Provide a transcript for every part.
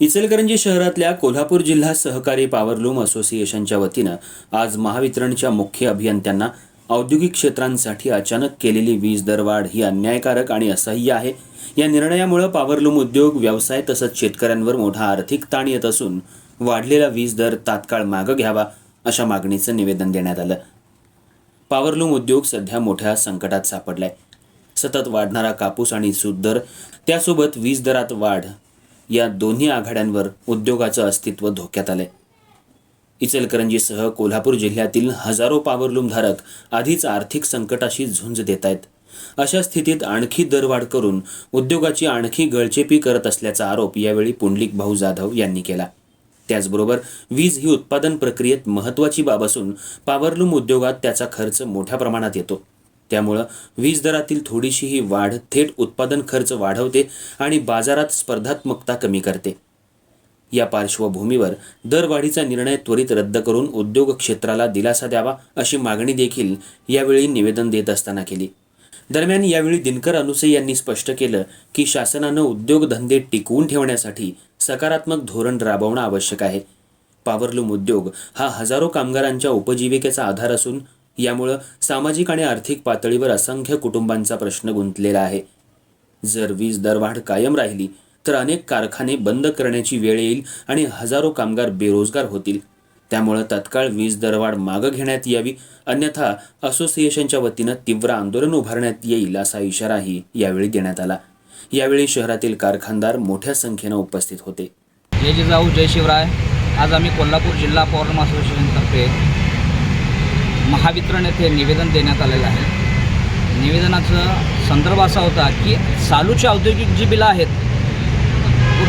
इचलकरंजी शहरातल्या कोल्हापूर जिल्हा सहकारी पॉवरलूम असोसिएशनच्या वतीनं आज महावितरणच्या मुख्य अभियंत्यांना औद्योगिक क्षेत्रांसाठी अचानक केलेली वीज दरवाढ ही अन्यायकारक आणि असह्य आहे. या निर्णयामुळे पॉवरलूम उद्योग व्यवसाय तसंच शेतकऱ्यांवर मोठा आर्थिक ताण येत असून वाढलेला वीज दर तात्काळ मागं घ्यावा अशा मागणीचं निवेदन देण्यात आलं. पॉवरलूम उद्योग सध्या मोठ्या संकटात सापडलाय. सतत वाढणारा कापूस आणि सूत दर त्यासोबत वीज दरात वाढ या दोन्ही आघाड्यांवर उद्योगाचं अस्तित्व धोक्यात आलंय. इचलकरंजीसह कोल्हापूर जिल्ह्यातील हजारो पावरलूमधारक आधीच आर्थिक संकटाशी झुंज देत आहेत. अशा स्थितीत आणखी दरवाढ करून उद्योगाची आणखी गळचेपी करत असल्याचा आरोप यावेळी पुंडलिक भाऊ जाधव यांनी केला. त्याचबरोबर वीज ही उत्पादन प्रक्रियेत महत्त्वाची बाब असून पावरलूम उद्योगात त्याचा खर्च मोठ्या प्रमाणात येतो. त्यामुळं वीज दरातील थोडीशी ही वाढ थेट उत्पादन खर्च वाढवते आणि बाजारात स्पर्धात्मकता कमी करते. या पार्श्वभूमीवर दरवाढीचा निर्णय त्वरित रद्द करून उद्योग क्षेत्राला दिलासा द्यावा अशी मागणी देखील यावेळी निवेदन देत असताना केली. दरम्यान यावेळी दिनकर अनुसे यांनी स्पष्ट केलं की शासनानं उद्योगधंदे टिकवून ठेवण्यासाठी सकारात्मक धोरण राबवणं आवश्यक आहे. पॉवरलूम उद्योग हा हजारो कामगारांच्या उपजीविकेचा आधार असून यामुळं सामाजिक आणि आर्थिक पातळीवर असंख्य कुटुंबांचा प्रश्न गुंतलेला आहे. जर वीज दरवाढ कायम राहिली तर अनेक कारखाने बंद करण्याची वेळ येईल आणि हजारो कामगार बेरोजगार होतील. त्यामुळं तत्काळ वीज दरवाढ मागं घेण्यात यावी अन्यथा असोसिएशनच्या वतीनं तीव्र आंदोलन उभारण्यात येईल असा इशाराही यावेळी देण्यात आला. यावेळी शहरातील कारखानदार मोठ्या संख्येनं उपस्थित होते. जय जिजाऊ जय शिवराय. आज आम्ही कोल्हापूर जिल्हा पौर्णम असोसिएशनतर्फे महावितरण येथे निवेदन देण्यात आलेलं आहे. निवेदनाचा संदर्भ असा होता की चालूची औद्योगिक जी बिलं आहेत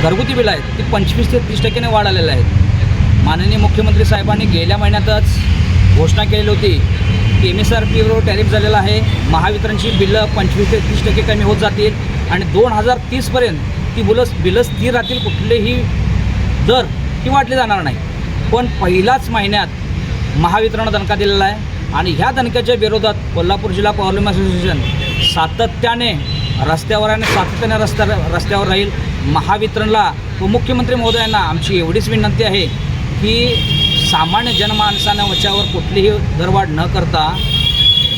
घरगुती बिलं आहेत ती पंचवीस ते तीस टक्क्याने वाढ आलेल्या आहेत. माननीय मुख्यमंत्री साहेबांनी गेल्या महिन्यातच घोषणा केलेली होती की एम एस आर पीवर टॅरिफ झालेला आहे. महावितरणची बिलं पंचवीस ते तीस टक्के कमी होत जातील आणि दोन हजार तीसपर्यंत ती बुलं बिलं स्थिर राहतील कुठलेही दर ती वाढली जाणार नाही. पण पहिल्याच महिन्यात महावितरण दणका दिलेला आहे. आणि ह्या दणक्याच्या विरोधात कोल्हापूर जिल्हा पॉवरलूम असोसिएशन सातत्याने रस्त्यावर आणि सातत्याने रस्त्या रस्त्यावर राहील. महावितरणला व मुख्यमंत्री महोदयांना आमची एवढीच विनंती आहे की सामान्य जनमानसानं वचावर कुठलीही दरवाढ न करता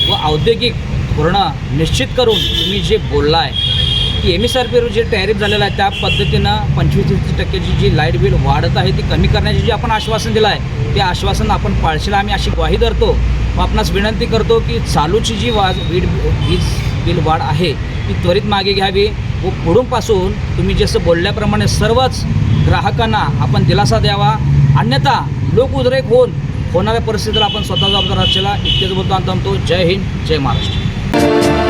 व औद्योगिक धोरणं निश्चित करून तुम्ही जे बोलला आहे की एम एस आर पीवर जे टॅरिफ झालेलं आहे त्या पद्धतीनं पंचवीस तीस टक्क्याची जी लाइट बिल वाढत आहे ती कमी करण्याचे जे आपण आश्वासन दिलं आहे ते आश्वासन आपण पाळशीला. आम्ही अशी ग्वाही धरतो. व आपणास विनंती करतो की चालूची जी वा वीड वीज बिल वाढ आहे ती त्वरित मागे घ्यावी. व पुढूनपासून तुम्ही जसं बोलल्याप्रमाणे सर्वच ग्राहकांना आपण दिलासा द्यावा. अन्यथा लोक उद्रेक होऊन होणाऱ्या परिस्थितीला आपण स्वतः जबाबदार असलेला इतकेच बोलतो आणि थांबतो. जय हिंद जय महाराष्ट्र.